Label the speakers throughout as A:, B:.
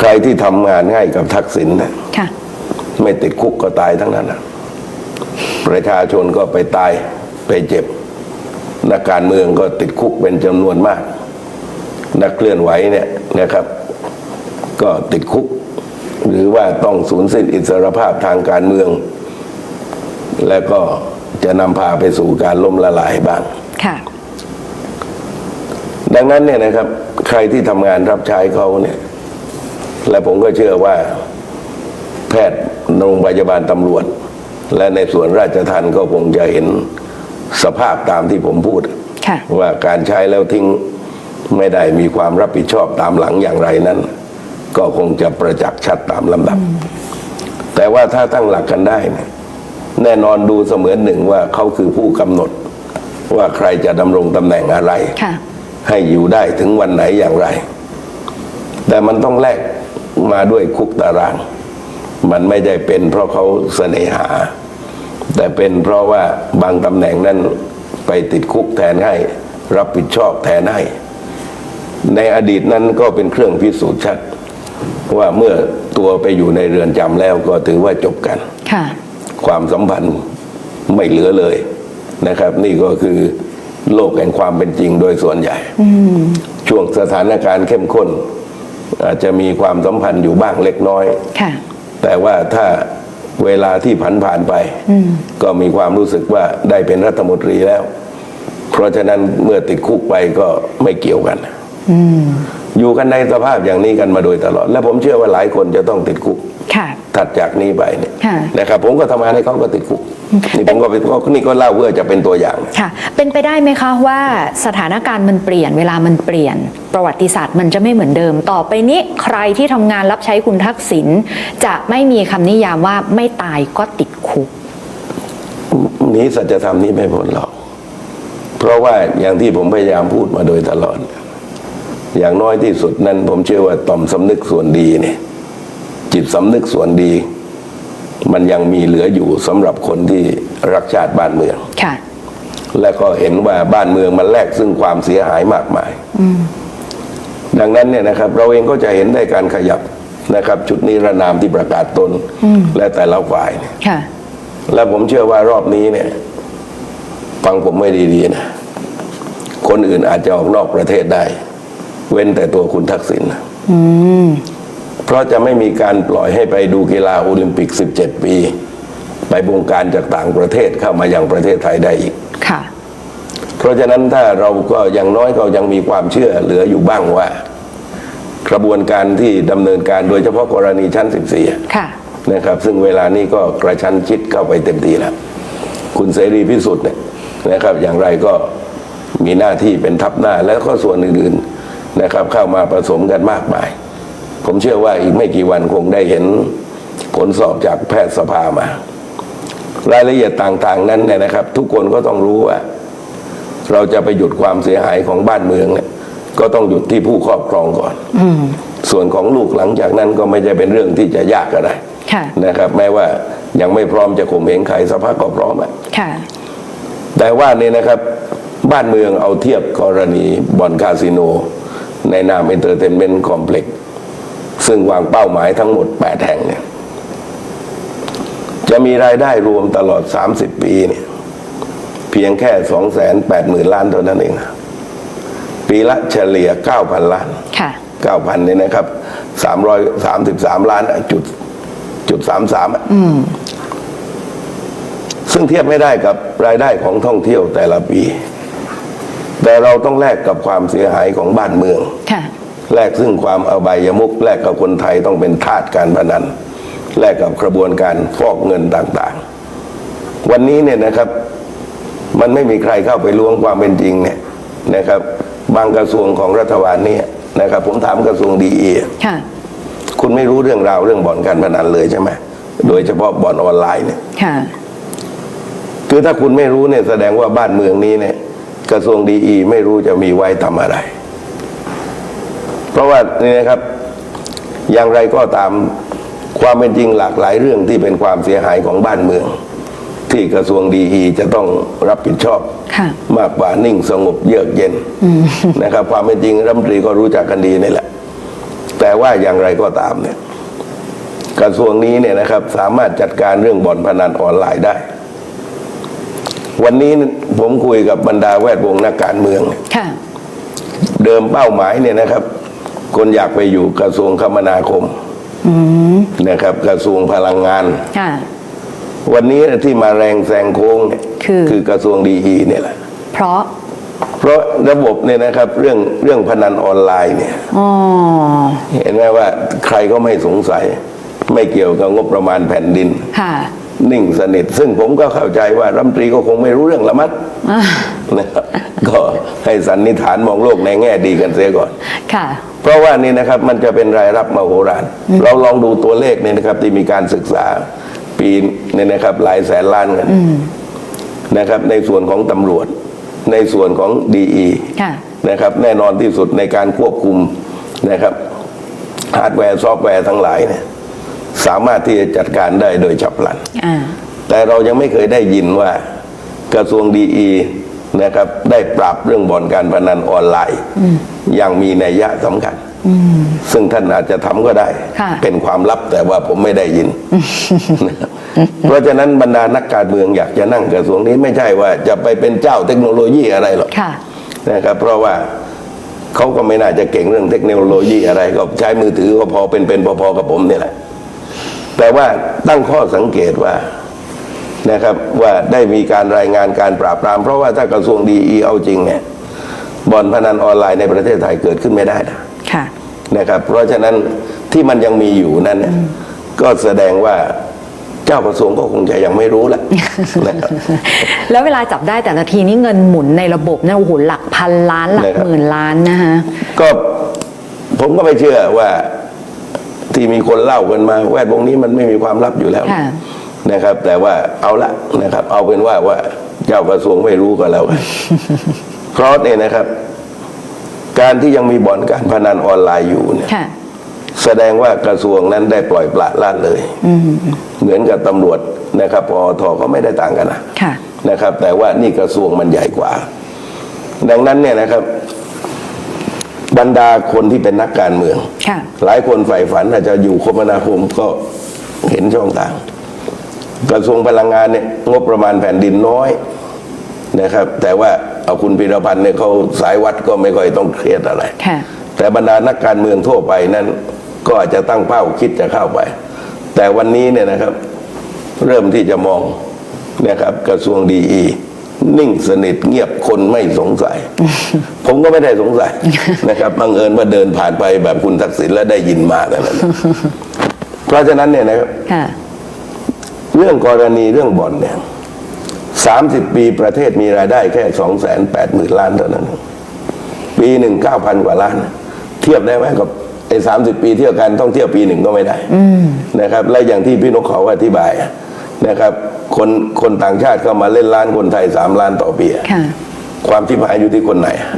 A: ใครที่ทำงานให้กับทักษิณนะ
B: ค่ะ
A: ไม่ติดคุกก็ตายทั้งนั้นนะประชาชนก็ไปตายไปเจ็บ นักการเมืองก็ติดคุกเป็นจำนวนมาก นักเคลื่อนไหวเนี่ยนะครับ ก็ติดคุก หรือว่าต้องสูญสิ้นอิสรภาพทางการเมือง แล้วก็จะนำพาไปสู่การล้มละลายบ้าง
B: ค่ะ
A: ดังนั้นเนี่ยนะครับ ใครที่ทำงานรับใช้เขาเนี่ย และผมก็เชื่อว่าแพทย์โรงพยาบาลตำรวจ และในส่วนราชทัณฑ์ก็คงจะเห็นสภาพตามที่ผมพูด
B: ค่ะ
A: ว่าการใช้แล้วทิ้งไม่ได้มีความรับผิดชอบตามหลังอย่างไรนั้น ก็คงจะประจักษ์ชัดตามลำดับ แต่ว่าถ้าตั้งหลักกันได้เนี่ยแน่นอนดูเสมือนหนึ่งว่าเขาคือผู้กำหนด ว่าใครจะดำรงตำแหน่งอะไร
B: ค่ะ
A: ให้อยู่ได้ถึงวันไหนอย่างไร แต่มันต้องแลก มาด้วยคุกตาราง มันไม่ได้เป็นเพราะเขาเสน่หา แต่เป็นเพราะว่าบางตำแหน่งนั้นไปติดคุกแทนให้ รับผิดชอบแทนให้ ในอดีตนั้นก็เป็นเครื่องพิสูจน์ชัด ว่าเมื่อตัวไปอยู่ในเรือนจำแล้วก็ถือว่าจบกัน
B: ค่ะ
A: ความสัมพันธ์ไม่เหลือเลยนะครับ นี่ก็คือโลกแห่งความเป็นจริงโดยส่วนใหญ่ช่วงสถานการณ์เข้มข้น อาจจะมีความสัมพันธ์อยู่บ้างเล็กน้อย
B: ค่ะ
A: แต่ว่าถ้าเวลาที่ผันผ่านไป ก็มีความรู้สึกว่าได้เป็นรัฐมนตรีแล้ว เพราะฉะนั้นเมื่อติดคุกไปก็ไม่เกี่ยวกันอยู่กันในสภาพอย่างนี้กันมาโดยตลอด และผมเชื่อว่าหลายคนจะต้องติดคุก
B: ค่ะ
A: ถัดจากนี้ไปเนี่ย
B: ค่ะ
A: นะครับ ผมก็ทำงานให้เขาก็ติดคุก นี่ผมก็เป็นก็นี่ก็เล่าเพื่อจะเป็นตัวอย่าง
B: ค่ะ เป็นไปได้ไหมคะว่าสถานการณ์มันเปลี่ยนเวลามันเปลี่ยน ประวัติศาสตร์มันจะไม่เหมือนเดิม ต่อไปนี้ใครที่ทำงานรับใช้คุณทักษิณจะไม่มีคำนิยามว่าไม่ตายก็ติดคุก
A: หนีสัจธรรมนี้ไม่พ้นหรอกเพราะว่าอย่างที่ผมพยายามพูดมาโดยตลอด อย่างน้อยที่สุดนั้น ผมเชื่อว่าต่อมสำนึกส่วนดีเนี่ยจิตสำนึกส่วนดี มันยังมีเหลืออยู่สำหรับคนที่รักชาติบ้านเมือง
B: ค่ะ
A: และก็เห็นว่าบ้านเมืองมันแลกซึ่งความเสียหายมากมายดังนั้นเนี่ยนะครับ เราเองก็จะเห็นได้การขยับนะครับ ชุดนี้ระนามที่ประกาศตนและแต่ละฝ่ายเนี่ย
B: ค่ะ
A: และผมเชื่อว่ารอบนี้เนี่ย ฟังผมไม่ดีๆนะคนอื่นอาจจะออกนอกประเทศได้ เว้นแต่ตัวคุณทักษิณนะ
B: อืม
A: เพราะจะไม่มีการปล่อยให้ไปดูกีฬาโอลิมปิก 17 ปี ไปบงการจากต่างประเทศเข้ามายังประเทศไทยได้อีก
B: ค่ะ
A: เพราะฉะนั้นถ้าเราก็อย่างน้อยก็ยังมีความเชื่อเหลืออยู่บ้างว่า กระบวนการที่ดำเนินการโดยเฉพาะกรณีชั้น 14
B: ค่ะ
A: นะครับ ซึ่งเวลานี้ก็กระชั้นชิดเข้าไปเต็มทีแล้ว คุณเสรีพิสุทธิ์เนี่ยนะครับ อย่างไรก็มีหน้าที่เป็นทัพหน้าแล้วก็ส่วนอื่นๆนะครับ เข้ามาผสมกันมากมาย ผมเชื่อว่าอีกไม่กี่วันคงได้เห็นผลสอบจากแพทยสภามารายละเอียดต่างๆ นั้นเนี่ยนะครับ ทุกคนก็ต้องรู้ว่า เราจะไปหยุดความเสียหายของบ้านเมืองเนี่ยก็ต้องหยุดที่ผู้ครอบครองก่อน
B: อืม
A: ส่วนของลูกหลังจากนั้นก็ไม่ใช่เป็นเรื่องที่จะยากอะไร
B: ค่ะ
A: นะครับ แม้ว่ายังไม่พร้อมจะข่มเหงใครสภาพก็พร้อมอะ
B: ค่ะ
A: แต่ว่าเนี่ยนะครับ บ้านเมืองเอาเทียบกรณีบ่อนคาสิโน ในนามเอนเตอร์เทนเมนต์คอมเพล็กซ์ ซึ่งวางเป้าหมายทั้งหมด 8 แห่งเนี่ยจะมีรายได้รวมตลอด 30 ปีเนี่ยเพียงแค่ 2 8 0 0 0 0 ล้านเท่านั้นเองนะปีละเฉลี่ย 9,000 ล้าน
B: ค่ะ
A: 9,000เนี่ยนะครับ 333 ล้านอะจุดจุด 33อะซึ่งเทียบไม่ได้กับรายได้ของท่องเที่ยวแต่ละปี แต่เราต้องแลกกับความเสียหายของบ้านเมือง
B: ค่ะ
A: แลกซึ่งความอบายมุกแลกกับคนไทยต้องเป็นทาสการพนัน แลกกับกระบวนการฟอกเงินต่างๆ วันนี้เนี่ยนะครับ มันไม่มีใครเข้าไปล้วงความเป็นจริงเนี่ยนะครับ บางกระทรวงของรัฐบาลเนี่ยนะครับ ผมถามกระทรวงดีเอ
B: ค่ะ
A: คุณไม่รู้เรื่องราวเรื่องบ่อนการพนันเลยใช่ไหมโดยเฉพาะบ่อนออนไลน์เนี่ย
B: ค่ะ
A: คือถ้าคุณไม่รู้เนี่ยแสดงว่าบ้านเมืองนี้เนี่ย กระทรวงดีอีไม่รู้จะมีไว้ทำอะไรเพ ราะว่านี่นะครับ อย่างไรก็ตามความเป็นจริงหลากหลายเรื่องที่เป็นความเสียหายของบ้านเมือง ที่กระทรวงดีอีจะต้องรับผิดชอบ
B: ค่ะ
A: มากกว่านิ่งสงบเยือกเย็นนะครับ ความเป็นจริงรัฐมนตรีก็รู้จักกันดีนี่แหละ แต่ว่าอย่างไรก็ตามเนี่ย กระทรวงนี้เนี่ยนะครับ สามารถจัดการเรื่องบ่อนพนันออนไลน์ได้ วันนี้ผมคุยกับบรรดาแวดวงนักการเมืองเนี่ย
B: ค่ะ
A: เดิมเป้าหมายเนี่ยนะครับ คนอยากไปอยู่กระทรวงคมนาคมนะครับ กระทรวงพลังงาน
B: ค่ะ
A: วันนี้ที่มาแรงแซงโค้งเนี่ย
B: คือ
A: กระทรวงดีอีเนี่ยแหละ
B: เพราะ
A: เพราะระบบเนี่ยนะครับ เรื่องเรื่องพนันออนไลน์เนี่ย
B: อ๋อ
A: เห็นไหมว่าใครก็ไม่สงสัย ไม่เกี่ยวกับงบประมาณแผ่นดิน
B: ค่ะ
A: นิ่งสนิท ซึ่งผมก็เข้าใจว่ารัฐมนตรีก็คงไม่รู้เรื่องละมั้ง
B: อ่า
A: นะครับก็ให้สันนิษฐานมองโลกในแง่ดีกันเสียก่อน
B: ค่ะ
A: เพราะว่านี่นะครับมันจะเป็นรายรับมโหฬารเราลองดูตัวเลขเนี่ยนะครับ ที่มีการศึกษาปีเนี่ยนะครับ หลายแสนล้านกันนะครับ ในส่วนของตำรวจ ในส่วนของดี
B: ค่ะ
A: นะครับ แน่นอนที่สุดในการควบคุมนะครับฮาร์ดแวร์ซอฟต์แวร์ทั้งหลายเนี่ย สามารถที่จะจัดการได้โดยฉับพลัน
B: อ่า
A: แต่เรายังไม่เคยได้ยินว่ากระทรวงดีนะครับ ได้ปรับเรื่องบ่อนการพนันออนไลน์ อย่างมีนัยยะสำคัญซึ่งท่านอาจจะทำก็ได้
B: ค่ะ
A: เป็นความลับแต่ว่าผมไม่ได้ยินนะครับเพราะฉะนั้นบรรดานักการเมืองอยากจะนั่งกระทรวงนี้ไม่ใช่ว่าจะไปเป็นเจ้าเทคโนโลยีอะไรหรอก
B: ค่ะ
A: นะครับ เพราะว่าเขาก็ไม่น่าจะเก่งเรื่องเทคโนโลยีอะไร ก็ใช้มือถือก็พอเป็นเป็นพอๆกับผมนี่แหละ แต่ว่าตั้งข้อสังเกตว่านะครับว่าได้มีการรายงานการปราบปราม เพราะว่าถ้ากระทรวงดีเอาจริงเนี่ยบ่อนพนันออนไลน์ในประเทศไทยเกิดขึ้นไม่ได้นะ
B: ค่ะ
A: นะครับ เพราะฉะนั้นที่มันยังมีอยู่นั่นเนี่ยก็แสดงว่าเจ้ากระทรวงก็คงจะยังไม่รู้แหละนะครับ
B: แล้วเวลาจับได้แต่ละทีนี่เงินหมุนในระบบเนี่ยโอ้โหหลักพันล้านหลัก
A: นะครับ
B: หมื่นล้านนะคะ
A: ก็ผมก็ไม่เชื่อว่า ที่มีคนเล่ากันมา แวดวงนี้มันไม่มีความลับอยู่แล้ว
B: ค่ะ
A: นะครับ แต่ว่าเอาละนะครับ เอาเป็นว่าว่าเจ้ากระทรวงไม่รู้ก็แล้วกันเพราะเนี่ยนะครับ การที่ยังมีบ่อนการพนันออนไลน์อยู่เนี่ย
B: ค่ะ
A: แสดงว่ากระทรวงนั้นได้ปล่อยปละละเลยเหมือนกับตำรวจนะครับปอทก็ไม่ได้ต่างกันนะ
B: ค่ะ
A: นะครับ แต่ว่านี่กระทรวงมันใหญ่กว่า ดังนั้นเนี่ยนะครับ บรรดาคนที่เป็นนักการเมือง
B: ค่ะ
A: หลายคนใฝ่ฝันอาจจะอยู่คมนาคมก็เห็นช่องทาง กระทรวงพลังงานเนี่ยงบประมาณแผ่นดินน้อยนะครับ แต่ว่าเอาคุณพิรพันธ์เนี่ยเขาสายวัดก็ไม่ค่อยต้องเครียดอะไร
B: ค่ะ
A: แต่บรรดานักการเมืองทั่วไปนั้น ก็อาจจะตั้งเป้าคิดจะเข้าไป แต่วันนี้เนี่ยนะครับ เริ่มที่จะมองนะครับกระทรวงดีอี นิ่งสนิทเงียบคนไม่สงสัย ผมก็ไม่ได้สงสัยนะครับบังเอิญว่าเดินผ่านไปแบบคุณทักษิณแล้วได้ยินมาแต่นั้นเพราะฉะนั้นเนี่ยนะครับ
B: ค่ะ
A: เรื่องกรณีเรื่องบ่อนเนี่ยสามสิบปีประเทศมีรายได้แค่สองแสนแปดหมื่นล้านเท่านั้น ปีหนึ่งเก้าพันกว่าล้าน เทียบได้ไหมกับไอ้สามสิบปีเที่ยวกันต้องเที่ยวปีหนึ่งก็ไม่ได้นะครับ และอย่างที่พี่นกเขาอธิบายอะ นะครับ คนคนต่างชาติเข้ามาเล่นล้านคนไทยสามล้านต่อปีอะ
B: ค่ะ
A: ความที่หายอยู่ที่คนไหนอะ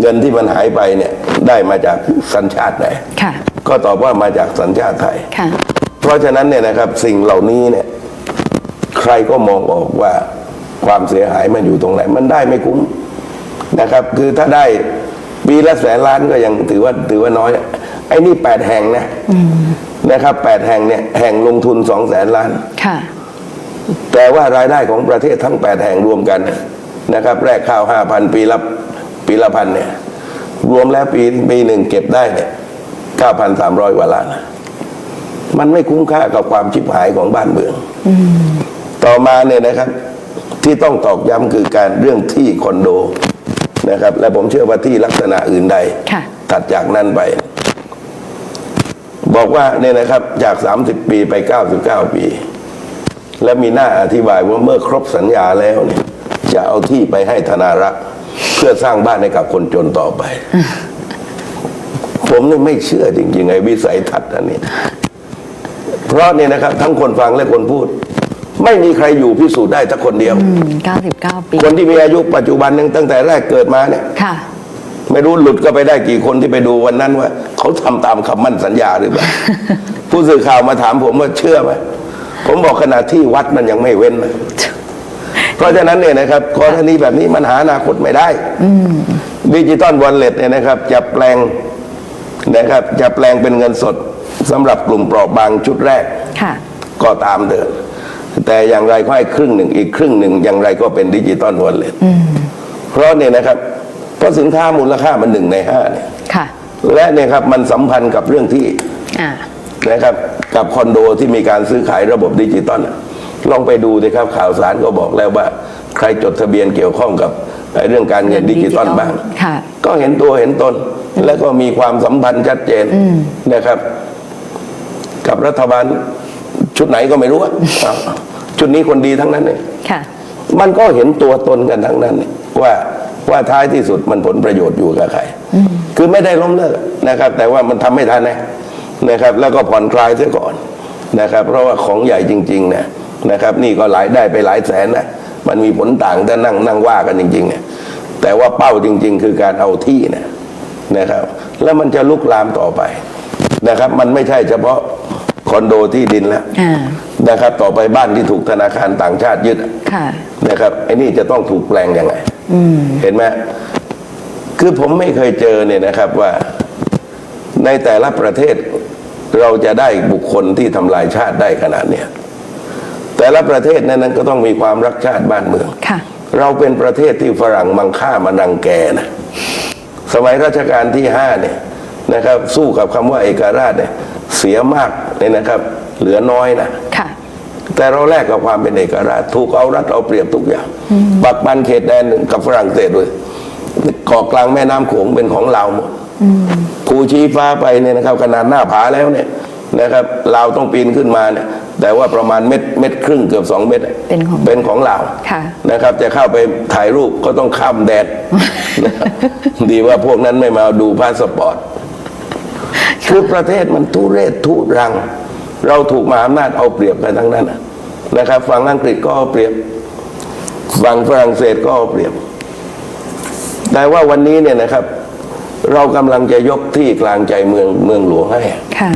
A: เงินที่มันหายไปเนี่ยได้มาจากสัญชาติไหน
B: ค่ะ
A: ก็ตอบว่ามาจากสัญชาติไทย
B: ค่ะ
A: เพราะฉะนั้นเนี่ยนะครับสิ่งเหล่านี้เนี่ยใครก็มองออกว่าความเสียหายมันอยู่ตรงไหน มันได้ไม่คุ้มนะครับ คือถ้าได้ปีละแสนล้านก็ยังถือว่าถือว่าน้อย ไอ้นี่แปดแห่งนะนะครับแปดแห่งเนี่ยแห่งลงทุนสองแสนล้าน
B: ค่ะ
A: แต่ว่ารายได้ของประเทศทั้งแปดแห่งรวมกันนะครับแรกข้าวห้าพันปีละปีละพันเนี่ยรวมแล้วปีปีหนึ่งเก็บได้เนี่ยเก้าพันสามร้อยกว่าล้านมันไม่คุ้มค่ากับความชิบหายของบ้านเมืองต่อมาเนี่ยนะครับ ที่ต้องตอกย้ำคือการเรื่องที่คอนโดนะครับ และผมเชื่อว่าที่ลักษณะอื่นใด
B: ค่ะ
A: ถัดจากนั้นไป บอกว่าเนี่ยนะครับจาก 30 ปีไป 99 ปี และมีหน้าอธิบายว่าเมื่อครบสัญญาแล้วเนี่ยจะเอาที่ไปให้ธนารักษ์เพื่อสร้างบ้านให้กับคนจนต่อไป ผมนี่ไม่เชื่อจริงๆไอ้วิสัยทัศน์อันนี้ เพราะเนี่ยนะครับ ทั้งคนฟังและคนพูด ไม่มีใครอยู่พิสูจน์ได้สักคนเดียว
B: อืม99 ปี
A: คนที่มีอายุปัจจุบันนึงตั้งแต่แรกเกิดมาเนี่ย
B: ค่ะ
A: ไม่รู้หลุดก็ไปได้กี่คนที่ไปดูวันนั้นว่า เขาทำตามคำมั่นสัญญาหรือเปล่า ผู้สื่อข่าวมาถามผมว่าเชื่อไหม ผมบอกขนาดที่วัดมันยังไม่เว้นนะเพราะฉะนั้นเนี่ยนะครับกรณีแบบนี้มันหาอนาคตไม่ได้ดิจิตอลวอลเล็ตเนี่ยนะครับ จะแปลงนะครับ จะแปลงเป็นเงินสดสำหรับกลุ่มเปราะบางชุดแรก
B: ค่ะ
A: ก็ตามเดิมแต่อย่างไรก็ให้ครึ่งหนึ่งอีกครึ่งหนึ่งอย่างไรก็เป็นดิจิตอลวอลเล็ตเพราะเนี่ยนะครับเพราะสินค้ามูลค่ามันหนึ่งในห้าเนี่ย
B: ค่ะ
A: และเนี่ยครับมันสัมพันธ์กับเรื่องที่
B: อ่า
A: นะครับกับคอนโดที่มีการซื้อขายระบบดิจิตอลน่ะลองไปดูสิครับข่าวสารก็บอกแล้วว่า ใครจดทะเบียนเกี่ยวข้องกับไอ้เรื่องการเงินดิจิตอลบ้าง
B: ค่ะ
A: ก็เห็นตัวเห็นตน แล้วก็มีความสัมพันธ์ชัดเจนนะครับ กับรัฐบาลชุดไหนก็ไม่รู้อะอ้าวชุดนี้คนดีทั้งนั้นเนี่ย
B: ค่ะ
A: มันก็เห็นตัวตนกันทั้งนั้นเนี่ยว่าว่าท้ายที่สุดมันผลประโยชน์อยู่กับใคร คือไม่ได้ล้มเลิกนะครับ แต่ว่ามันทำไม่ทันนะ นะครับ แล้วก็ผ่อนคลายเสียก่อนนะครับ เพราะว่าของใหญ่จริงๆเนี่ยนะครับ นี่ก็หลายได้ไปหลายแสนนะมันมีผลต่างแต่นั่งนั่งว่ากันจริงๆเนี่ยแต่ว่าเป้าจริง ๆ คือการเอาที่นะนะครับ แล้วมันจะลุกลามต่อไปนะครับ มันไม่ใช่เฉพาะคอนโดที่ดินแล้ว
B: อ่า
A: นะครับ ต่อไปบ้านที่ถูกธนาคารต่างชาติยึด
B: ค่ะ
A: นะครับไอ้นี่จะต้องถูกแปลงยังไงเห็นไหมคือผมไม่เคยเจอเนี่ยนะครับว่า ในแต่ละประเทศเราจะได้บุคคลที่ทำลายชาติได้ขนาดเนี้ยแต่ละประเทศนั้นก็ต้องมีความรักชาติบ้านเมือง
B: ค่ะ
A: เราเป็นประเทศที่ฝรั่งมังค่ามันรังแกนะสมัยรัชกาลที่ห้าเนี่ยนะครับ สู้กับคำว่าเอกราชเนี่ยเสียมากเนี่ยนะครับ เหลือน้อยนะ
B: ค่ะ
A: แต่เราแลกกับความเป็นเอกราช ถูกเอารัดเอาเปรียบทุกอย่างปักบันเขตแดนกับฝรั่งเศสด้วย เกาะกลางแม่น้ำโขงเป็นของเราหมดภูชีฟ้าไปเนี่ยนะครับขนาดหน้าผาแล้วเนี่ยนะครับเราวต้องปีนขึ้นมาเนี่ยแต่ว่าประมาณเม็ดเม็ดครึ่งเกือบสองเม็ด
B: เป็นของ
A: เป็นของเรา
B: ค่ะ
A: นะครับ จะเข้าไปถ่ายรูปก็ต้องข้ามแดนนะครับดีว่าพวกนั้นไม่มาดูพาสปอร์ตคือประเทศมันทุเรศทุรัง เราถูกมหาอำนาจเอาเปรียบกันทั้งนั้นน่ะนะครับฝั่งอังกฤษก็เอาเปรียบฝั่งฝรั่งเศสก็เอาเปรียบ แต่ว่าวันนี้เนี่ยนะครับ เรากำลังจะยกที่กลางใจเมืองเมืองหลวงให้
B: ค่ะ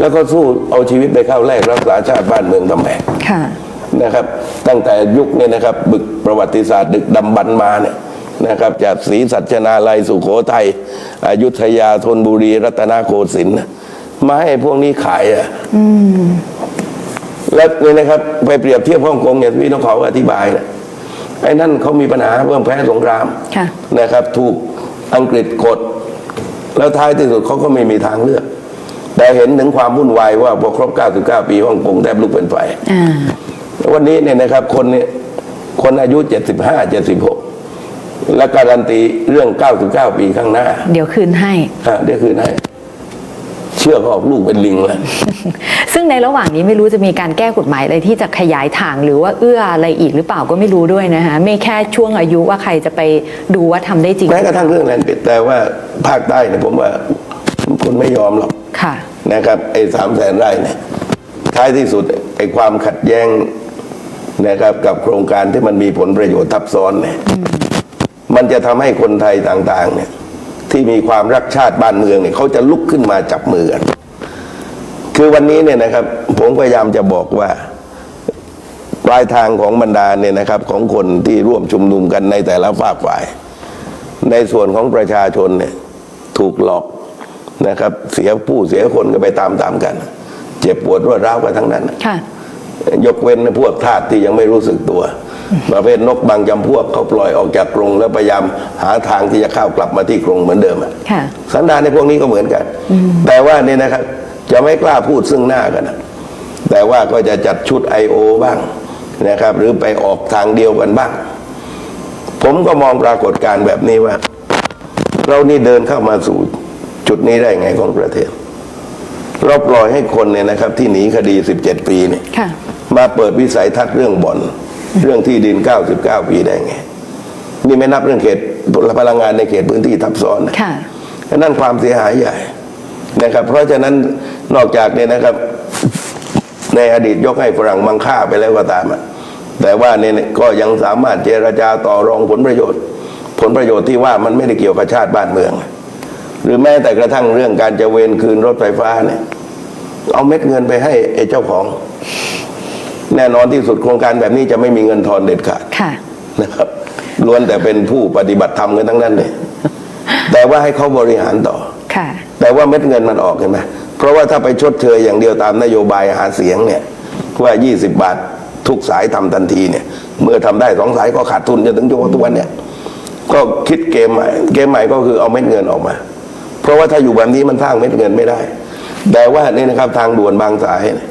A: แล้วก็สู้เอาชีวิตไปเข้าแลกรักษาชาติบ้านเมืองทำไม
B: ค่ะ
A: นะครับ ตั้งแต่ยุคเนี่ยนะครับ บึกประวัติศาสตร์ดึกดำบรรพ์มาเนี่ยนะครับจากศรีสัชนาลัยสุโขทัยอยุธยาธนบุรี รัตนโกสินทร์น่ะมาให้พวกนี้ขายอะแล้วเนี่ยนะครับ ไปเปรียบเทียบฮ่องกงอย่างที่น้องเขาอธิบายนะ ไอ้นั่นเขามีปัญหาเพิ่มแพ้สงคราม
B: ค่ะ
A: นะครับ ถูกอังกฤษกด แล้วท้ายที่สุดเขาก็ไม่มีทางเลือก แต่เห็นถึงความวุ่นวายว่าพอครบ 99 ปีฮ่องกงแทบลุกเป็นไฟ
B: อ่า
A: วันนี้เนี่ยนะครับคนเนี่ยคนอายุ 75 76 และการันตีเรื่อง 99 ปีข้างหน้า
B: เดี๋ยวคืนให้
A: อะเดี๋ยวคืนให้ เชื่อเขาออกลูกเป็นลิงแล้ว
B: ซึ่งในระหว่างนี้ไม่รู้จะมีการแก้กฎหมายอะไรที่จะขยายทางหรือว่าเอื้ออะไรอีกหรือเปล่าก็ไม่รู้ด้วยนะคะไม่แค่ช่วงอายุว่าใครจะไปดูว่าทำได้จริง
A: แม้กระทั่งเรื่องแลนด์ปิดแต่ว่าภาคใต้เนี่ยผมว่าคนไม่ยอมหรอก
B: ค่ะ
A: นะครับไอ้สามแสนไร่เนี่ยท้ายที่สุดไอ้ความขัดแย้งนะครับกับโครงการที่มันมีผลประโยชน์ทับซ้อนเนี่ยมันจะทำให้คนไทยต่าง ๆ เนี่ย ที่มีความรักชาติบ้านเมืองเนี่ยเขาจะลุกขึ้นมาจับมือกันคือวันนี้เนี่ยนะครับ ผมพยายามจะบอกว่าปลายทางของบรรดาเนี่ยนะครับของคนที่ร่วมชุมนุมกันในแต่ละฝากฝ่าย ในส่วนของประชาชนเนี่ยถูกหลอกนะครับ เสียผู้เสียคนก็ไปตามๆกัน เจ็บปวดรวดร้าวกันทั้งนั้น
B: ค่ะ
A: ยกเว้นพวกทาสที่ยังไม่รู้สึกตัว ประเภทนกบางจำพวกเขาปล่อยออกจากกรงแล้วพยายามหาทางที่จะเข้ากลับมาที่กรงเหมือนเดิมอะ
B: ค่ะ
A: สันดานในพวกนี้ก็เหมือนกัน แต่ว่าเนี่ยนะครับ จะไม่กล้าพูดซึ่งหน้ากันนะแต่ว่าก็จะจัดชุด I.O. บ้างนะครับ หรือไปออกทางเดียวกันบ้าง ผมก็มองปรากฏการณ์แบบนี้ว่า เรานี่เดินเข้ามาสู่จุดนี้ได้ไงของประเทศเราปล่อยให้คนเนี่ยนะครับ ที่หนีคดี 17 ปีเนี่ย
B: ค่ะ
A: มาเปิดวิสัยทัศน์เรื่องบ่อน เรื่องที่ดิน 99 ปีได้ไง นี่ไม่นับเรื่องเขตพลังงานในเขตพื้นที่ทับซ้อนนะ
B: ค่ะ
A: นั่นความเสียหายใหญ่นะครับ เพราะฉะนั้นนอกจากเนี่ยนะครับ ในอดีตยกให้ฝรั่งมังค่าไปแล้วก็ตามอะแต่ว่าเนี่ยก็ยังสามารถเจรจาต่อรองผลประโยชน์ ผลประโยชน์ที่ว่ามันไม่ได้เกี่ยวกับชาติบ้านเมือง หรือแม้แต่กระทั่งเรื่องการจะเวนคืนรถไฟฟ้าเนี่ยเอาเม็ดเงินไปให้ไอ้เจ้าของ แน่นอนที่สุดโครงการแบบนี้จะไม่มีเงินทอนเด็ดขาด
B: ค่ะ
A: นะครับล้วนแต่เป็นผู้ปฏิบัติธรรมกันทั้งนั้นเลยแต่ว่าให้เขาบริหารต่อ
B: ค่ะ
A: แต่ว่าเม็ดเงินมันออกเห็นไหมเพราะว่าถ้าไปชดเชยอย่างเดียวตามนโยบายหาเสียงเนี่ยว่า 20 บาททุกสายทำทันทีเนี่ย เมื่อทำได้สองสายก็ขาดทุนจนถึงทุกวันเนี่ยก็คิดเกมใหม่เกมใหม่ก็คือเอาเม็ดเงินออกมา เพราะว่าถ้าอยู่แบบนี้มันสร้างเม็ดเงินไม่ได้ แต่ว่านี่นะครับทางด่วนบางสายเนี่ย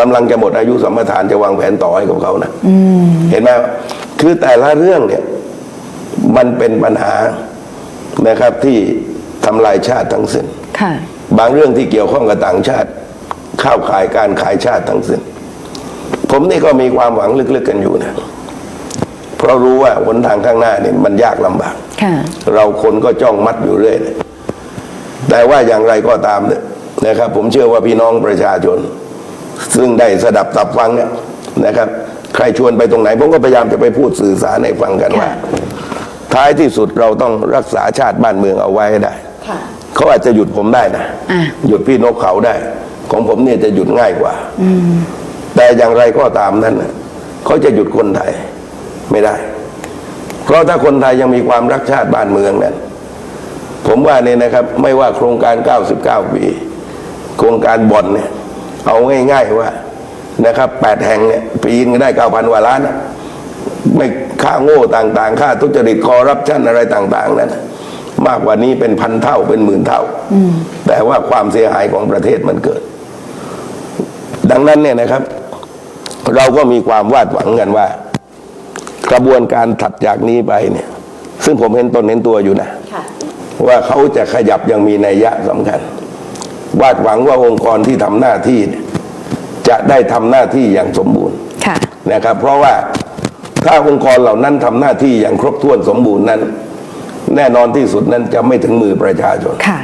A: กำลังจะหมดอายุสัมปทานจะวางแผนต่อให้กับเขานะเห็นไหมคือแต่ละเรื่องเนี่ยมันเป็นปัญหานะครับที่ทำลายชาติทั้งสิ้น
B: ค่ะ
A: บางเรื่องที่เกี่ยวข้องกับต่างชาติเข้าขายการขายชาติทั้งสิ้นผมนี่ก็มีความหวังลึกๆกันอยู่นะเพราะรู้ว่าหนทางข้างหน้านี่มันยากลำบาก
B: ค่ะ
A: เราคนก็จ้องมัดอยู่เรื่อยเลยแต่ว่าอย่างไรก็ตามเนี่ยนะครับ ผมเชื่อว่าพี่น้องประชาชน ซึ่งได้สดับตับฟังเนี่ยนะครับ ใครชวนไปตรงไหน ผมก็พยายามจะไปพูดสื่อสารให้ฟังกันว่า
B: ค่ะ
A: ท้ายที่สุดเราต้องรักษาชาติบ้านเมืองเอาไว้ให้ได้
B: ค่ะ
A: เขาอาจจะหยุดผมได้นะ
B: อะ
A: หยุดพี่นกเขาได้ ของผมเนี่ยจะหยุดง่ายกว่าแต่อย่างไรก็ตามนั้นน่ะเขาจะหยุดคนไทยไม่ได้ เพราะถ้าคนไทยยังมีความรักชาติบ้านเมืองนั้นผมว่าเนี่ยนะครับ ไม่ว่าโครงการ 99 ปี โครงการบ่อนเนี่ย เอาง่าย ๆ ว่านะครับแปดแห่งเนี่ยปีนก็ได้9,000กว่าล้านน่ะไม่ค่าโง่ต่างๆ ค่าทุจริตคอร์รัปชันอะไรต่างๆนั้นน่ะมากกว่านี้เป็นพันเท่าเป็นหมื่นเท่าแต่ว่าความเสียหายของประเทศมันเกิด ดังนั้นเนี่ยนะครับ เราก็มีความวาดหวังกันว่า กระบวนการถัดจากนี้ไปเนี่ย ซึ่งผมเห็นตนเห็นตัวอยู่นะ
B: ค่ะ
A: ว่าเขาจะขยับอยังมีนัยยะสำคัญ วาดหวังว่าองค์กรที่ทำหน้าที่เนี่ยจะได้ทำหน้าที่อย่างสมบูรณ์
B: ค่ะ
A: นะครับ เพราะว่าถ้าองค์กรเหล่านั้นทำหน้าที่อย่างครบถ้วนสมบูรณ์นั้น แน่นอนที่สุดนั้นจะไม่ถึงมือประชาชน
B: ค่ะ